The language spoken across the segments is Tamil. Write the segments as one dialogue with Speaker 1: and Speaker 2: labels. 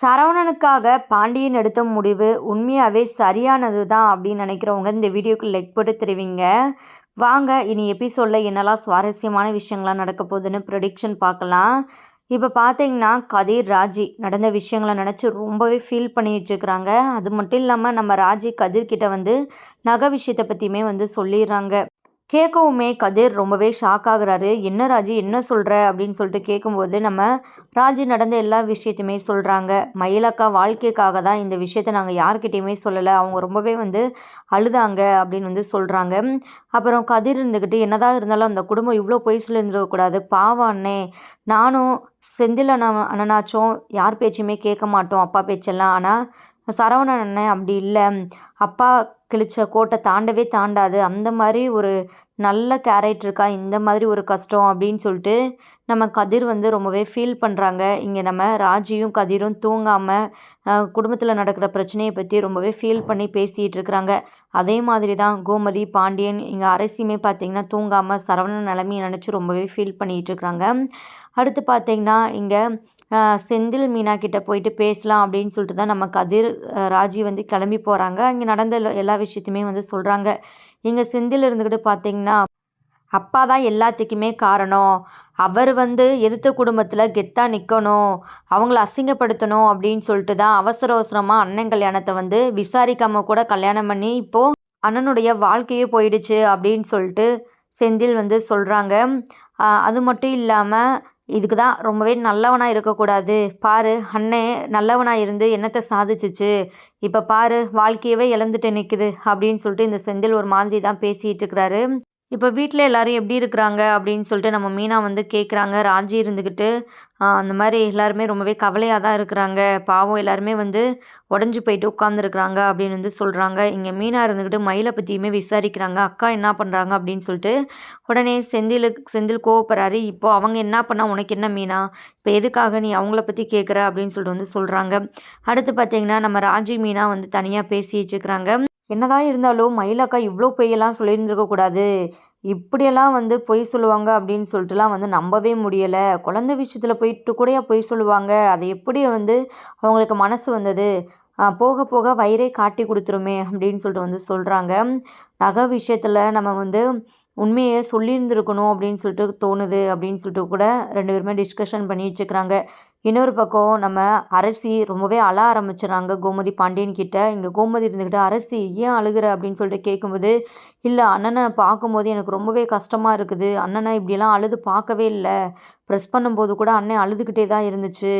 Speaker 1: சரவணனுக்காக பாண்டியன் எடுத்த முடிவு உண்மையாகவே சரியானது தான் அப்படின்னு நினைக்கிறவங்க இந்த வீடியோக்கு லைக் போட்டு தெரிவிங்க. வாங்க இனி எபிசோடில் என்னெல்லாம் சுவாரஸ்யமான விஷயங்கள்லாம் நடக்க போகுதுன்னு ப்ரொடிக்ஷன் பார்க்கலாம். இப்போ பார்த்தீங்கன்னா கதிர் ராஜி நடந்த விஷயங்களை நினச்சி ரொம்பவே ஃபீல் பண்ணிட்டுருக்கிறாங்க அது மட்டும் இல்லாமல் நம்ம ராஜி கதிர்கிட்ட வந்து நகை விஷயத்தை பற்றியுமே வந்து சொல்லிடுறாங்க. கேட்கவுமே கதிர் ரொம்பவே ஷாக் ஆகுறாரு. என்ன ராஜி என்ன சொல்கிற அப்படின்னு சொல்லிட்டு கேட்கும்போது நம்ம ராஜி நடந்த எல்லா விஷயத்தையுமே சொல்கிறாங்க மயிலக்கா வாழ்க்கைக்காக தான் இந்த விஷயத்த நாங்கள் யார்கிட்டையுமே சொல்லலை. அவங்க ரொம்பவே வந்து அழுதாங்க அப்படின்னு வந்து சொல்கிறாங்க அப்புறம் கதிர் இருந்துக்கிட்டு என்னதான் இருந்தாலும் அந்த குடும்பம் இவ்வளோ பொய் சொல்லியிருந்துடக்கூடாது பாவம் அண்ணே. நானும் செந்தில் அண்ணா அண்ணனாச்சும் யார் பேச்சையுமே கேட்க மாட்டோம். அப்பா பேச்செல்லாம். ஆனால் சரவணன் அண்ணன் அப்படி இல்லை. அப்பா கிழிச்ச கோட்டை தாண்டவே தாண்டாது. அந்த மாதிரி ஒரு நல்ல கேரக்டர் இருக்கா? இந்த மாதிரி ஒரு கஷ்டம் அப்படின்னு சொல்லிட்டு நம்ம கதிர் வந்து ரொம்பவே ஃபீல் பண்ணுறாங்க இங்கே நம்ம ராஜியும் கதிரும் தூங்காமல் குடும்பத்தில் நடக்கிற பிரச்சனையை பற்றி ரொம்பவே ஃபீல் பண்ணி பேசிகிட்டு இருக்கிறாங்க. அதே மாதிரி தான் கோமதி பாண்டியன் இங்கே அரசியுமே பார்த்திங்கன்னா தூங்காமல் சரவண நிலைமையை நினச்சி ரொம்பவே ஃபீல் பண்ணிகிட்டு இருக்கிறாங்க. அடுத்து பார்த்திங்கன்னா இங்கே செந்தில் மீனா கிட்டே போயிட்டு பேசலாம் அப்படின்னு சொல்லிட்டு தான் நம்ம கதிர் ராஜி வந்து கிளம்பி போகிறாங்க அங்கே நடந்த எல்லா விஷயத்தையுமே வந்து சொல்கிறாங்க இங்கே செந்தில் இருந்துக்கிட்டு பார்த்தீங்கன்னா அப்பா தான் எல்லாத்துக்குமே காரணம். அவர் வந்து எதிர்த்த குடும்பத்தில் கெத்தாக நிற்கணும் அவங்கள அசிங்கப்படுத்தணும் அப்படின்னு சொல்லிட்டு தான் அவசர அவசரமாக அண்ணன் கல்யாணத்தை வந்து விசாரிக்காமல் கூட கல்யாணம் பண்ணி இப்போது அண்ணனுடைய வாழ்க்கையே போயிடுச்சு அப்படின்னு சொல்லிட்டு செந்தில் வந்து சொல்கிறாங்க அது மட்டும் இல்லாமல் இதுக்கு தான் ரொம்பவே நல்லவனாக இருக்கக்கூடாது. பாரு அண்ணே நல்லவனாக இருந்து என்னத்தை சாதிச்சிச்சு? இப்போ பாரு வாழ்க்கையவே இழந்துட்டு நிற்குது அப்படின்னு சொல்லிட்டு இந்த செந்தில் ஒரு மாதிரி தான் பேசிகிட்டு இருக்கிறாரு. இப்போ வீட்டில் எல்லோரும் எப்படி இருக்கிறாங்க அப்படின்னு சொல்லிட்டு நம்ம மீனா வந்து கேட்குறாங்க. ராஜி இருந்துக்கிட்டு அந்த மாதிரி எல்லாருமே ரொம்பவே கவலையாக தான் இருக்கிறாங்க. பாவம் எல்லாருமே வந்து உடஞ்சி போயிட்டு உட்காந்துருக்குறாங்க அப்படின்னு வந்து சொல்கிறாங்க இங்கே மீனா இருந்துக்கிட்டு மயிலை பற்றியுமே விசாரிக்கிறாங்க. அக்கா என்ன பண்ணுறாங்க அப்படின்னு சொல்லிட்டு உடனே செந்திலுக்கு செந்தில் கோவப்படுறாரு. இப்போது அவங்க என்ன பண்ணால் உனக்கு என்ன மீனா? இப்போ எதுக்காக நீ அவங்கள பற்றி கேட்குற? அப்படின்னு சொல்லிட்டு வந்து சொல்கிறாங்க அடுத்து பார்த்தீங்கன்னா நம்ம ராஜி மீனா வந்து தனியாக பேசி வச்சுக்கிறாங்க என்னதான் இருந்தாலும் மயிலக்கா இவ்வளோ பொய்யெல்லாம் சொல்லியிருந்துருக்கக்கூடாது. இப்படியெல்லாம் வந்து பொய் சொல்லுவாங்க அப்படின்னு சொல்லிட்டுலாம் வந்து நம்பவே முடியலை. குழந்தை விஷயத்தில் போயிட்டு கூட பொய் சொல்லுவாங்க? அதை எப்படி வந்து அவங்களுக்கு மனசு வந்தது? போக போக வயிறே காட்டி கொடுத்துருமே அப்படின்னு சொல்லிட்டு வந்து சொல்கிறாங்க நகை விஷயத்தில் நம்ம வந்து உண்மையை சொல்லியிருந்துருக்கணும் அப்படின்னு சொல்லிட்டு தோணுது அப்படின்னு சொல்லிட்டு கூட ரெண்டு பேருமே டிஸ்கஷன் பண்ணி வச்சுக்கிறாங்க. இன்னொரு பக்கம் நம்ம அரசி ரொம்பவே அழ ஆரம்பிச்சிடறாங்க கோமதி பாண்டியன் கிட்ட இங்கே கோமதி இருந்துக்கிட்டு அரசி ஏன் அழுகிற? அப்படின்னு சொல்லிட்டு கேட்கும்போது இல்லை அண்ணனை பார்க்கும்போது எனக்கு ரொம்பவே கஷ்டமாக இருக்குது. அண்ணனை இப்படியெல்லாம் அழுது பார்க்கவே இல்லை. ப்ரெஸ் பண்ணும்போது கூட அண்ணன் அழுதுகிட்டே தான் இருந்துச்சு.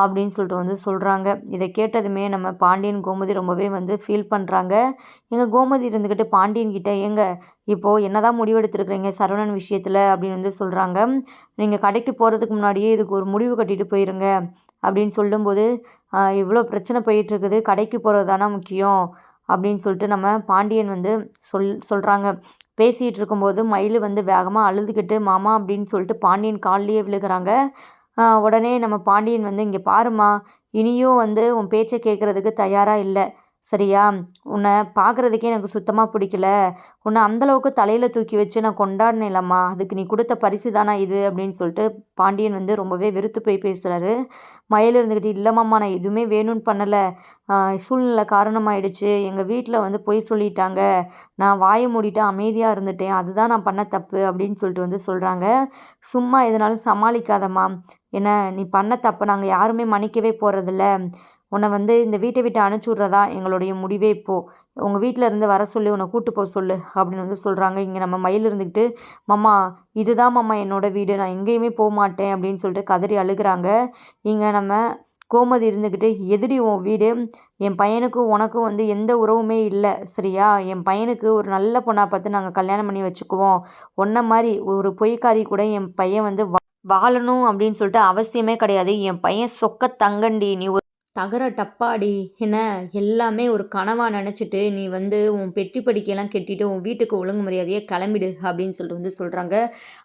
Speaker 1: அப்படின்னு சொல்லிட்டு வந்து சொல்கிறாங்க இதை கேட்டதுமே நம்ம பாண்டியன் கோமதி ரொம்பவே வந்து ஃபீல் பண்ணுறாங்க எங்கள் கோமதி இருந்துக்கிட்டு பாண்டியன் கிட்ட ஏங்க இப்போது என்ன தான் முடிவெடுத்துருக்குறீங்க சரவணன் விஷயத்தில்? அப்படின்னு வந்து சொல்கிறாங்க நீங்கள் கடைக்கு போகிறதுக்கு முன்னாடியே இதுக்கு ஒரு முடிவு கட்டிட்டு போயிருங்க. அப்படின்னு சொல்லும்போது இவ்வளோ பிரச்சனை போயிட்டுருக்குது. கடைக்கு போகிறது தானே முக்கியம்? அப்படின்னு சொல்லிட்டு நம்ம பாண்டியன் வந்து சொல் சொல்கிறாங்க பேசிகிட்டு இருக்கும்போது மயில் வந்து வேகமாக அழுதுகிட்டு மாமா அப்படின்னு சொல்லிட்டு பாண்டியன் கால்லையே விழுகிறாங்க. உடனே நம்ம பாண்டியன் வந்து இங்கே பாருமா இனியும் வந்து உன் பேச்சை கேட்குறதுக்கு தயாராக இல்லை. சரியா? உன்னை பார்க்குறதுக்கே எனக்கு சுத்தமாக பிடிக்கல. உன்னை அந்தளவுக்கு தலையில் தூக்கி வச்சு நான் கொண்டாடினேலம்மா அதுக்கு நீ கொடுத்த பரிசு தானா இது? அப்படின்னு சொல்லிட்டு பாண்டியன் வந்து ரொம்பவே வெறுத்து போய் பேசுகிறாரு மயில் இருந்துக்கிட்டு இல்லைம்மாம்மா நான் எதுவுமே வேணும்னு பண்ணலை. சூழ்நிலை காரணமாயிடுச்சு. எங்கள் வீட்டில் வந்து பொய் சொல்லிட்டாங்க. நான் வாயை மூடிட்டு அமைதியாக இருந்துட்டேன். அதுதான் நான் பண்ண தப்பு. அப்படின்னு சொல்லிட்டு வந்து சொல்கிறாங்க சும்மா எதனாலும் சமாளிக்காதம்மா. என்ன நீ பண்ண தப்பை நாங்கள் யாருமே மன்னிக்கவே போகிறதில்ல உன்னை வந்து இந்த வீட்டை விட்டு அனுப்பிச்சி விட்றதா எங்களுடைய முடிவே இப்போது உங்கள் வீட்டில் இருந்து வர சொல்லி உன்னை கூட்டு போக சொல்லு அப்படின்னு வந்து சொல்கிறாங்க இங்கே நம்ம மயில் இருந்துக்கிட்டு மாமா இதுதான் மாமா என்னோடய வீடு. நான் எங்கேயுமே போக மாட்டேன் அப்படின்னு சொல்லிட்டு கதறி அழுகிறாங்க. இங்கே நம்ம கோமதி இருந்துக்கிட்டு எதிரி உன் வீடு? என் பையனுக்கும் உனக்கும் வந்து எந்த உறவுமே இல்லை சரியா? என் பையனுக்கு ஒரு நல்ல பொண்ணாக பார்த்து நாங்கள் கல்யாணம் பண்ணி வச்சுக்குவோம். ஒன்றை மாதிரி ஒரு பொய்க்காரி கூட என் பையன் வந்து வாழணும் அப்படின்னு சொல்லிட்டு அவசியமே கிடையாது. என் பையன் சொக்க தங்கண்டி. நீ தகர டப்பாடி என்ன எல்லாமே ஒரு கனவாக நினச்சிட்டு நீ வந்து உன் பெட்டி படிக்கையெல்லாம் கெட்டிட்டு உன் வீட்டுக்கு ஒழுங்கு மரியாதையே கிளம்பிடு அப்படின்னு சொல்லிட்டு வந்து சொல்கிறாங்க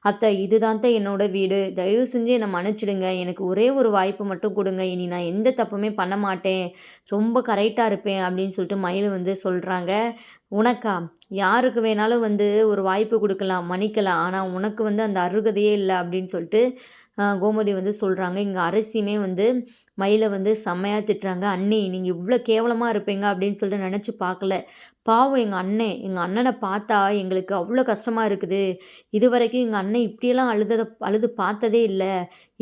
Speaker 1: அத்தை இதுதான் தான் என்னோடய வீடு. தயவு செஞ்சு என்னை மன்னிச்சிடுங்க. எனக்கு ஒரே ஒரு வாய்ப்பு மட்டும் கொடுங்க. இனி நான் எந்த தப்புமே பண்ண மாட்டேன். ரொம்ப கரெக்டாக இருப்பேன் அப்படின்னு சொல்லிட்டு மயில் வந்து சொல்கிறாங்க உனக்கா? யாருக்கு வேணாலும் வந்து ஒரு வாய்ப்பு கொடுக்கலாம் மன்னிக்கலாம். ஆனால் உனக்கு வந்து அந்த அருகதையே இல்லை அப்படின்னு சொல்லிட்டு கோமதி வந்து சொல்கிறாங்க இங்கே அரசியுமே வந்து மயிலை வந்து செம்மையாக திட்டுறாங்க. அண்ணி நீங்கள் இவ்வளோ கேவலமாக இருப்பீங்க அப்படின்னு சொல்லிட்டு நினச்சி பார்க்கல. பாவம் எங்கள் அண்ணன் எங்கள் அண்ணனை பார்த்தா எங்களுக்கு அவ்வளோ கஷ்டமாக இருக்குது. இது வரைக்கும் எங்கள் அண்ணன் இப்படியெல்லாம் அழுததை அழுது பார்த்ததே இல்லை.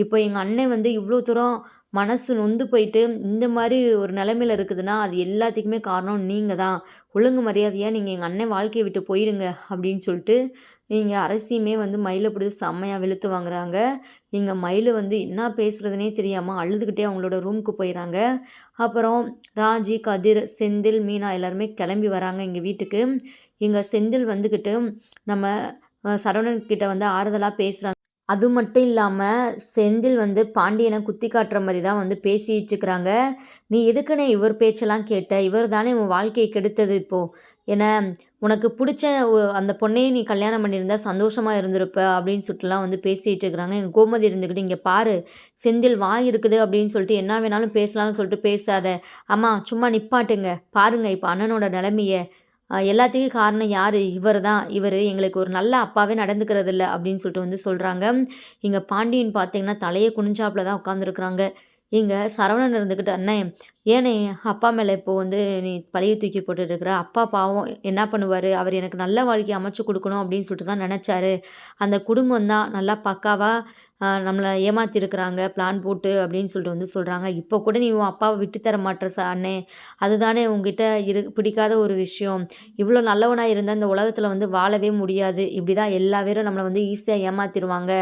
Speaker 1: இப்போ எங்கள் அண்ணன் வந்து இவ்வளோ தூரம் மனசு நொந்து போயிட்டு இந்த மாதிரி ஒரு நிலமையில இருக்குதுன்னா அது எல்லாத்துக்குமே காரணம் நீங்கள் தான். ஒழுங்கு மரியாதையாக நீங்கள் எங்கள் அண்ணன் வாழ்க்கையை விட்டு போயிடுங்க அப்படின்னு சொல்லிட்டு நீங்கள் அரசியுமே வந்து மயிலை பிடிச்சி செம்மையாக வெளுத்து வாங்குறாங்க. இங்கே மயில் வந்து என்ன பேசுகிறதுனே தெரியாமல் அழுதுகிட்டே அவங்களோட ரூமுக்கு போயிடறாங்க அப்புறம் ராஜி கதிர் செந்தில் மீனா எல்லாருமே கிளம்பி வராங்க எங்கள் வீட்டுக்கு. எங்கள் செந்தில் வந்துக்கிட்டு நம்ம சரவணன் கிட்ட வந்து ஆறுதலாக பேசுகிறாங்க அது மட்டும் இல்லாமல் செந்தில் வந்து பாண்டியனை குத்தி காட்டுற மாதிரி தான் வந்து பேசிட்டுருக்குறாங்க. நீ எதுக்குன்னு இவர் பேச்செல்லாம் கேட்ட? இவர் தானே உன் வாழ்க்கையை கெடுத்தது இப்போது ஏன்னா உனக்கு பிடிச்ச அந்த பொண்ணையே நீ கல்யாணம் பண்ணியிருந்தா சந்தோஷமாக இருந்திருப்ப அப்படின்னு சொல்லிட்டுலாம் வந்து பேசிகிட்டு இருக்கிறாங்க எங்கள் கோமதி இருந்துக்கிட்டு இங்கே பாரு செந்தில் வாய் இருக்குது அப்படின்னு சொல்லிட்டு என்ன வேணாலும் பேசலாம்னு சொல்லிட்டு பேசாத. அம்மா சும்மா நிப்பாட்டுங்க. பாருங்கள் இப்போ அண்ணனோட நிலமையை. எல்லாத்துக்கும் காரணம் யார்? இவர் தான் இவர் எங்களுக்கு ஒரு நல்ல அப்பாவே நடந்துக்கிறது இல்லை அப்படின்னு சொல்லிட்டு வந்து சொல்கிறாங்க இங்கே பாண்டியன் பார்த்தீங்கன்னா தலையை குனிஞ்சாப்பில் தான் உட்காந்துருக்குறாங்க இங்கே சரவணன் இருந்துக்கிட்டு அண்ணே ஏனே அப்பா மேலே இப்போ வந்து நீ பழைய தூக்கி போட்டுருக்குற அப்பா பாவம் என்ன பண்ணுவார்? அவர் எனக்கு நல்ல வாழ்க்கையை அமைச்சு கொடுக்கணும் அப்படின்னு சொல்லிட்டு தான் நினச்சாரு. அந்த குடும்பம் தான் நல்லா பக்காவாக நம்மளை ஏமாற்றிருக்குறாங்க பிளான் போட்டு அப்படின்னு சொல்லிட்டு வந்து சொல்கிறாங்க இப்போ கூட நீ உன் அப்பாவை விட்டு தர மாட்டேற சா அண்ணே. அதுதானே உங்ககிட்ட இரு பிடிக்காத ஒரு விஷயம். இவ்வளோ நல்லவனாக இருந்தால் இந்த உலகத்தில் வந்து வாழவே முடியாது. இப்படி தான் எல்லா பேரும் நம்மளை வந்து ஈஸியாக ஏமாற்றிடுவாங்க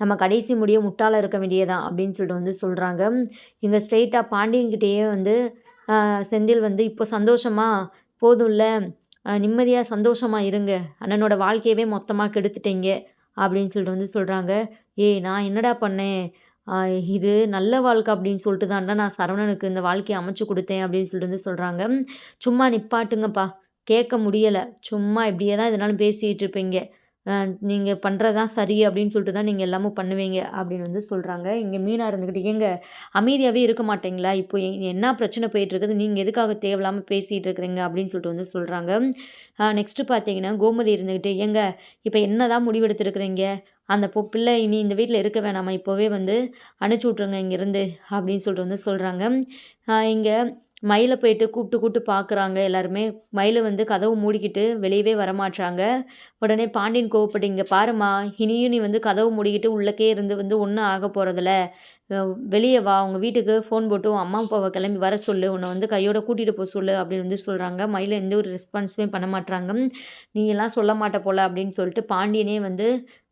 Speaker 1: நம்ம கடைசி முடிய முட்டாளாக இருக்க வேண்டியதான் அப்படின்னு சொல்லிட்டு வந்து சொல்கிறாங்க இங்கே ஸ்ட்ரெயிட்டாக பாண்டியன்கிட்டேயே வந்து செந்தில் வந்து இப்போ சந்தோஷமாக போதும்ல நிம்மதியாக சந்தோஷமாக இருங்க. அண்ணனோட வாழ்க்கையவே மொத்தமாக கெடுத்துட்டீங்க. அப்படின்னு சொல்லிட்டு வந்து சொல்கிறாங்க ஏய் நான் என்னடா பண்ணேன்? இது நல்ல வாழ்க்கை அப்படின்னு சொல்லிட்டு தான்டா நான் சரவணனுக்கு இந்த வாழ்க்கையை அமைச்சு கொடுத்தேன் அப்படின்னு சொல்லிட்டு வந்து சொல்கிறாங்க சும்மா நிப்பாட்டுங்கப்பா. கேட்க முடியலை. சும்மா இப்படியே தான் எதுனாலும் பேசிகிட்டு இருப்பீங்க. நீங்கள் பண்ணுறது தான் சரி அப்படின்னு சொல்லிட்டு தான் நீங்கள் எல்லாமும் பண்ணுவீங்க அப்படின்னு வந்து சொல்கிறாங்க இங்கே மீனாக இருந்துக்கிட்டு எங்க அமைதியாகவே இருக்க மாட்டீங்களா? இப்போ என்ன பிரச்சனை போயிட்டுருக்குது? நீங்கள் எதுக்காக தேவையில்லாமல் பேசிகிட்டு இருக்கிறீங்க? அப்படின்னு சொல்லிட்டு வந்து சொல்கிறாங்க நெக்ஸ்ட்டு பார்த்தீங்கன்னா கோமதி இருந்துக்கிட்டு எங்க இப்போ என்ன தான் முடிவெடுத்துருக்குறீங்க? அந்த பொ பிள்ளை இனி இந்த வீட்டில் இருக்க வேணாமா? இப்போவே வந்து அனுப்பிச்சி விட்ருங்க இங்கேருந்து அப்படின்னு சொல்லிட்டு வந்து சொல்கிறாங்க இங்கே மயிலை போயிட்டு கூப்பிட்டு கூப்பிட்டு பார்க்குறாங்க எல்லாருமே. மயிலை வந்து கதவு மூடிக்கிட்டு வெளியவே வரமாட்டாங்க உடனே பாண்டியன் கோவப்பட்டு இங்கே பாருமா இனியும் நீ வந்து கதவு மூடிக்கிட்டு உள்ளக்கே இருந்து வந்து ஒன்றும் ஆக போகிறதில்ல வெளியே வா உங்கள் வீட்டுக்கு ஃபோன் போட்டு உன் அம்மா அப்பாவை கிளம்பி வர சொல்லு. உன்னை வந்து கையோட கூட்டிகிட்டு போக சொல்லு அப்படின்னு வந்து சொல்கிறாங்க மயில் எந்த ஒரு ரெஸ்பான்ஸுமே பண்ண மாட்டாங்க நீ எல்லாம் சொல்ல மாட்ட போல அப்படின்னு சொல்லிட்டு பாண்டியனே வந்து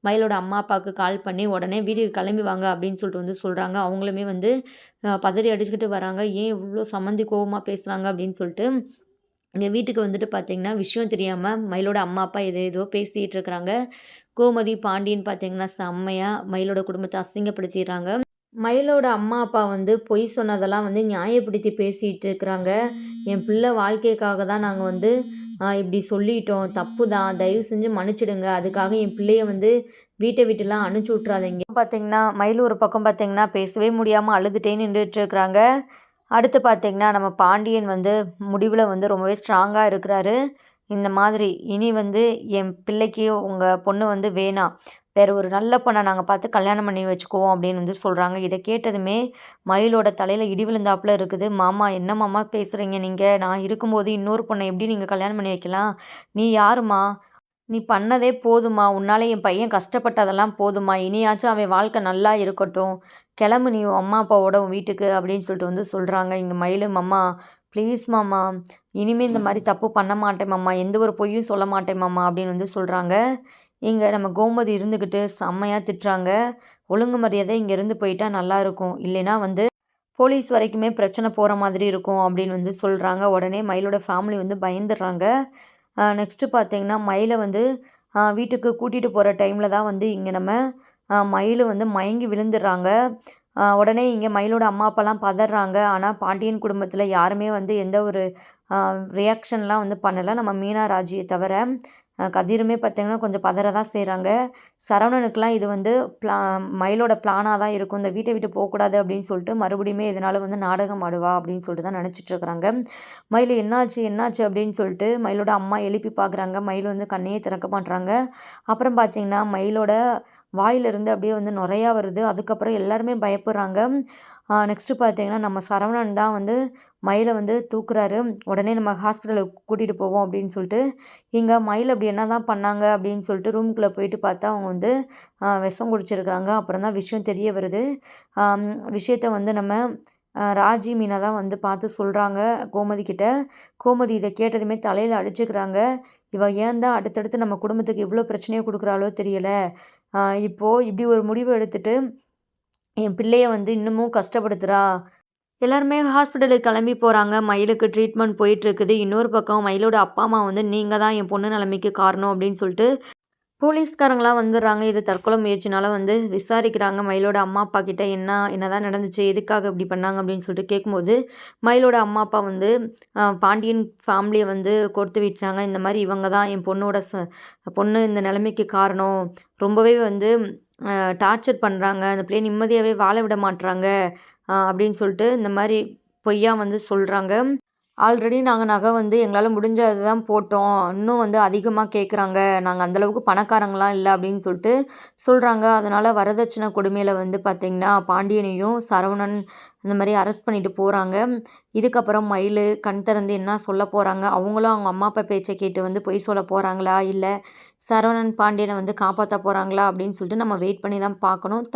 Speaker 1: மயிலோட அம்மா அப்பாவுக்கு கால் பண்ணி உடனே வீட்டுக்கு கிளம்பி வாங்க அப்படின்னு சொல்லிட்டு வந்து சொல்கிறாங்க அவங்களுமே வந்து பதறி அடிச்சுக்கிட்டு வராங்க. ஏன் இவ்வளோ சம்மந்தி கோபமாக பேசுகிறாங்க அப்படின்னு சொல்லிட்டு எங்கள் வீட்டுக்கு வந்துட்டு பார்த்திங்கன்னா விஷயம் தெரியாமல் மயிலோட அம்மா அப்பா எது ஏதோ பேசிகிட்டு இருக்கிறாங்க. கோமதி பாண்டியன் பார்த்தீங்கன்னா செம்மையாக மயிலோட குடும்பத்தை அசிங்கப்படுத்திடுறாங்க. மயிலோட அம்மா அப்பா வந்து பொய் சொன்னதெல்லாம் வந்து நியாயப்படுத்தி பேசிகிட்டு இருக்கிறாங்க. என் பிள்ளை வாழ்க்கைக்காக தான் நாங்கள் வந்து இப்படி சொல்லிட்டோம். தப்பு தான். தயவு செஞ்சு மன்னிச்சிடுங்க. அதுக்காக என் பிள்ளைய வந்து வீட்டை வீட்டெல்லாம் அனுப்பிச்சி விட்றாதீங்க பார்த்தீங்கன்னா மயில் ஒரு பக்கம் பார்த்தீங்கன்னா பேசவே முடியாமல் அழுதுட்டே நின்றுட்டு இருக்கிறாங்க. அடுத்து பார்த்திங்கன்னா நம்ம பாண்டியன் வந்து முடிவில் வந்து ரொம்பவே ஸ்ட்ராங்காக இருக்கிறாரு. இந்த மாதிரி இனி வந்து என் பிள்ளைக்கு உங்கள் பொண்ணு வந்து வேணாம் வேறு ஒரு நல்ல பொண்ணை நாங்கள் பார்த்து கல்யாணம் பண்ணி வச்சுக்குவோம் அப்படின்னு வந்து சொல்கிறாங்க இதை கேட்டதுமே மயிலோட தலையில் இடி விழுந்தாப்புல இருக்குது. மாமா என்ன மாமா பேசுகிறீங்க நீங்கள் நான் இருக்கும்போது இன்னொரு பொண்ணை எப்படி நீங்கள் கல்யாணம் பண்ணி வைக்கலாம்? நீ யாருமா நீ பண்ணதே போதுமா? உன்னால் என் பையன் கஷ்டப்பட்டதெல்லாம் போதுமா? இனியாச்சும் அவன் வாழ்க்கை நல்லா இருக்கட்டும். கிளம்பு நீ அம்மா அப்பாவோட உன் வீட்டுக்கு அப்படின்னு சொல்லிட்டு வந்து சொல்கிறாங்க இங்கே மயிலும் அம்மா ப்ளீஸ் மாமா இனிமேல் இந்த மாதிரி தப்பு பண்ண மாட்டேன் மாமா. எந்த ஒரு பொய்யும் சொல்ல மாட்டேன் மாமா. அப்படின்னு வந்து சொல்கிறாங்க இங்கே நம்ம கோமதி இருந்துக்கிட்டு செம்மையாக திட்டுறாங்க. ஒழுங்கு மரியாதை இங்கேருந்து போயிட்டா நல்லாயிருக்கும் இல்லைன்னா வந்து போலீஸ் வரைக்குமே பிரச்சனை போகிற மாதிரி இருக்கும். அப்படின்னு வந்து சொல்கிறாங்க உடனே மயிலோட ஃபேமிலி வந்து பயந்துடுறாங்க. நெக்ஸ்ட்டு பார்த்தீங்கன்னா மயிலை வந்து வீட்டுக்கு கூட்டிகிட்டு போகிற டைமில் தான் வந்து இங்கே நம்ம மயில் வந்து மயங்கி விழுந்துடுறாங்க. உடனே இங்கே மயிலோட அம்மா அப்பாலாம் பதறாங்க. ஆனால் பாண்டியன் குடும்பத்தில் யாருமே வந்து எந்த ஒரு ரியாக்ஷன்லாம் வந்து பண்ணலை. நம்ம மீனா ராஜியை தவிர கதிருமே பார்த்தீங்கன்னா கொஞ்சம் பதற தான் செய்கிறாங்க சரவணனுக்குலாம் இது வந்து பிளா மயிலோட பிளானாக தான் இருக்கும். இந்த வீட்டை விட்டு போகக்கூடாது அப்படின்னு சொல்லிட்டு மறுபடியுமே இதனால் வந்து நாடகம் ஆடுவா அப்படின்னு சொல்லிட்டு தான் நினச்சிட்ருக்குறாங்க மயில் என்னாச்சு என்னாச்சு அப்படின்னு சொல்லிட்டு மயிலோட அம்மா எழுப்பி பார்க்குறாங்க. மயில் வந்து கண்ணையே திறக்க மாட்டுறாங்க அப்புறம் பார்த்தீங்கன்னா மயிலோட வாயிலிருந்து அப்படியே வந்து நிறையா வருது. அதுக்கப்புறம் எல்லாருமே பயப்படுறாங்க. நெக்ஸ்ட்டு பார்த்தீங்கன்னா நம்ம சரவணன் தான் வந்து மயிலை வந்து தூக்குறாரு. உடனே நம்ம ஹாஸ்பிட்டலுக்கு கூட்டிகிட்டு போவோம் அப்படின்னு சொல்லிட்டு இங்கே மயில் அப்படி என்ன தான் பண்ணாங்க அப்படின்னு சொல்லிட்டு ரூம்குள்ளே போயிட்டு பார்த்தா அவங்க வந்து விஷம் குடிச்சிருக்காங்க அப்புறம் தான் விஷயம் தெரிய வருது. விஷயத்தை விஷயத்த வந்து நம்ம ராஜி மீனா தான் வந்து பார்த்து சொல்கிறாங்க கோமதி கிட்ட கோமதி இதை கேட்டதுமே தலையில் அடிச்சுக்கிறாங்க. இவ ஏன் தான் அடுத்தடுத்து நம்ம குடும்பத்துக்கு இவ்வளோ பிரச்சனையை கொடுக்குறாளோ தெரியல. இப்போது இப்படி ஒரு முடிவு எடுத்துட்டு என் பிள்ளைய வந்து இன்னமும் கஷ்டப்படுத்துறா. எல்லாருமே ஹாஸ்பிட்டலுக்கு கிளம்பி போகிறாங்க மயிலுக்கு ட்ரீட்மெண்ட் போயிட்டுருக்குது. இன்னொரு பக்கம் மயிலோட அப்பா அம்மா வந்து நீங்கள் தான் என் பொண்ணு நிலைமைக்கு காரணம் அப்படின்னு சொல்லிட்டு போலீஸ்காரங்களாம் வந்துடுறாங்க. இது தற்கொலை முயற்சினால வந்து விசாரிக்கிறாங்க. மயிலோட அம்மா அப்பா கிட்ட என்ன என்னதான் நடந்துச்சு எதுக்காக இப்படி பண்ணாங்க அப்படின்னு சொல்லிட்டு கேட்கும்போது மயிலோட அம்மா அப்பா வந்து பாண்டியன் ஃபேமிலியை வந்து கொடுத்து விட்டுறாங்க இந்த மாதிரி இவங்க தான் என் பொண்ணோட ச பொண்ணு இந்த நிலைமைக்கு காரணம். ரொம்பவே வந்து டார்ச்சர் பண்ணுறாங்க அந்த பிள்ளைய நிம்மதியாகவே வாழ விட மாட்டுறாங்க அப்படின்னு சொல்லிட்டு இந்த மாதிரி பொய்யா வந்து சொல்கிறாங்க ஆல்ரெடி நாங்கள் நகை வந்து எங்களால் முடிஞ்சது தான் போட்டோம். இன்னும் வந்து அதிகமாக கேட்குறாங்க நாங்கள் அந்தளவுக்கு பணக்காரங்களாம் இல்லை அப்படின்னு சொல்லிட்டு சொல்கிறாங்க அதனால் வரதட்சணை கொடுமையில் வந்து பார்த்திங்கன்னா பாண்டியனையும் சரவணன் இந்த மாதிரி அரெஸ்ட் பண்ணிட்டு போகிறாங்க இதுக்கப்புறம் மயில் கண் திறந்து என்ன சொல்ல போகிறாங்க அவங்களும் அவங்க அம்மா அப்பா பேச்சை கேட்டு வந்து பொய் சொல்ல போகிறாங்களா இல்லை சரவணன் பாண்டியனை வந்து காப்பாற்ற போகிறாங்களா அப்படின்னு சொல்லிட்டு நம்ம வெயிட் பண்ணி தான் பார்க்கணும்.